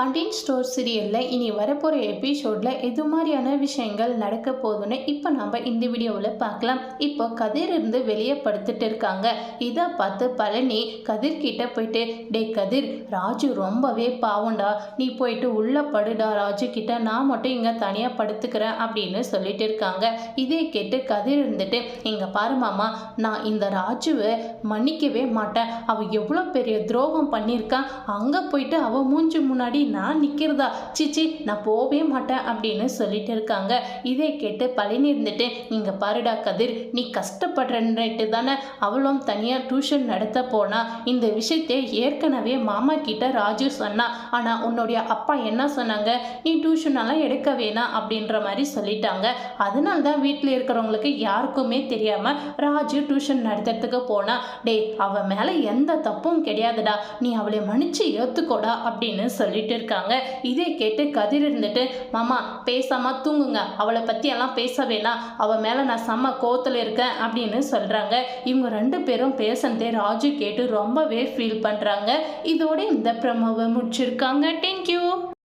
பண்டின் store சீரியலில் இனி வரப்போகிற எபிசோடில் எது மாதிரியான விஷயங்கள் நடக்க போகுதுன்னு இப்போ நம்ம இந்த வீடியோவில் பார்க்கலாம். இப்போ கதிர் இருந்து வெளியே படுத்துட்டு இருக்காங்க. இதை பார்த்து பழனி கதிர் கிட்ட போயிட்டு டே கதிர் ராஜு ரொம்பவே பாவம்டா. நீ போயிட்டு உள்ளே படுடா ராஜு கிட்ட. நான் மட்டும் இங்கே தனியாக படுத்துக்கிறேன் அப்படின்னு சொல்லிட்டு இருக்காங்க. இதே கேட்டு கதிர் இருந்துட்டு இங்கே பாரு மாமா நான் இந்த ராஜுவை மன்னிக்கவே மாட்டேன். அவள் எவ்வளோ பெரிய துரோகம் பண்ணியிருக்கான் அங்கே போயிட்டு அவள் மூஞ்சி முன்னாடி நான் நிற்கிறதா சிச்சி நான் போகவே மாட்டேன் அப்படின்னு சொல்லிட்டு இருக்காங்க. இதை கேட்டு பழனி இருந்துட்டு இங்கே பாருடா கதிர் நீ கஷ்டப்படுறன்னுட்டு தானே அவளும் தனியாக டியூஷன் நடத்த போனால் இந்த விஷயத்தை ஏற்கனவே மாமா கிட்ட ராஜு சொன்னா. ஆனால் உன்னுடைய அப்பா என்ன சொன்னாங்க? நீ டியூஷனெல்லாம் எடுக்க வேணாம் அப்படின்ற மாதிரி சொல்லிட்டாங்க. அதனால தான் வீட்டில் இருக்கிறவங்களுக்கு யாருக்குமே தெரியாமல் ராஜு டியூஷன் நடத்துறதுக்கு போனால் டேய் அவன் மேலே எந்த தப்பும் கிடையாதுடா. நீ அவளை மன்னிச்சு ஏற்றுக்கோடா அப்படின்னு சொல்லிட்டு இருக்காங்க. இதை கேட்டு கதிர் இருந்துட்டு மாமா பேசாம தூங்குங்க. அவளை பற்றி எல்லாம் பேச வேணாம். அவள் மேலே நான் செம்ம கோத்தில் இருக்கேன் அப்படின்னு சொல்கிறாங்க இவங்க ரெண்டு பேரும் பேசுனதே ராஜு கேட்டு ரொம்பவே ஃபீல் பண்ணுறாங்க இதோட இந்த பிரமாவை முடிச்சிருக்காங்க. தேங்க்யூ